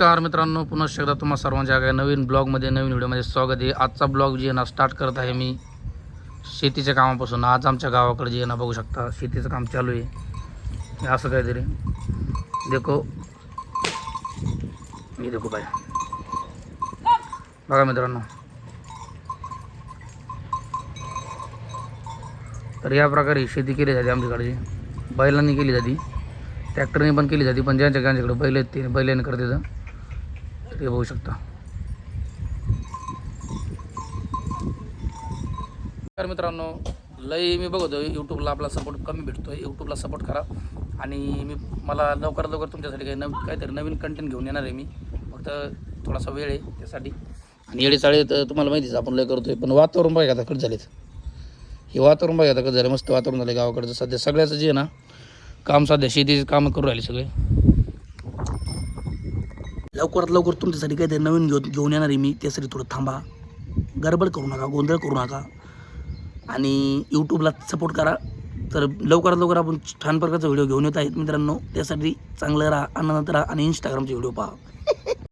नमस्कार मित्रांनो पुन्हा एकदा तुम्हा सर्वांच्या काय नवीन ब्लॉगमध्ये नवीन व्हिडिओमध्ये स्वागत आहे. आजचा ब्लॉग जे ना स्टार्ट करत आहे मी शेतीच्या कामापासून. आज आमच्या गावाकडे जे ना बघू शकता शेतीचं काम चालू आहे. हे असं काहीतरी. देखो. मी देखो बाय बघा मित्रांनो. तर या प्रकारे शेती केली जाते आमच्याकडे. बैलांनी केली जाते. ट्रॅक्टरने पण केली जाते पण ज्यांच्या ज्यांच्याकडे बैल आहेत ते बैलाने करते हे बघू शकता. तर मित्रांनो लय मी बघतो यूट्यूबला आपला सपोर्ट कमी भेटतो आहे यूट्यूबला सपोर्ट करा. आणि मी मला लवकरात लवकर तुमच्यासाठी काही नवीन काहीतरी नवीन कंटेंट घेऊन येणार आहे मी. फक्त थोडासा वेळ आहे त्यासाठी. आणि येडे चाळे तर तुम्हाला माहितीच आपण लय करतोय. पण वातावरण बघा आता कट झालेत. हे वातावरण बघा आता कट झालं मस्त वातावरण झालं गावाकडचं. सध्या सगळ्याचं जे आहे ना काम सध्या शेतीचे कामं करू राहिले सगळे. लवकरात लवकर तुमच्यासाठी काहीतरी नवीन घेऊन घेऊन येणार आहे मी. त्यासाठी थोडं थांबा. गडबड करू नका गोंधळ करू नका. आणि यूट्यूबला सपोर्ट करा. तर लवकरात लवकर आपण छान प्रकारचा व्हिडिओ घेऊन येत आहेत मित्रांनो. त्यासाठी चांगलं राहा आनंदात राहा आणि इंस्टाग्रामचे व्हिडिओ पहा.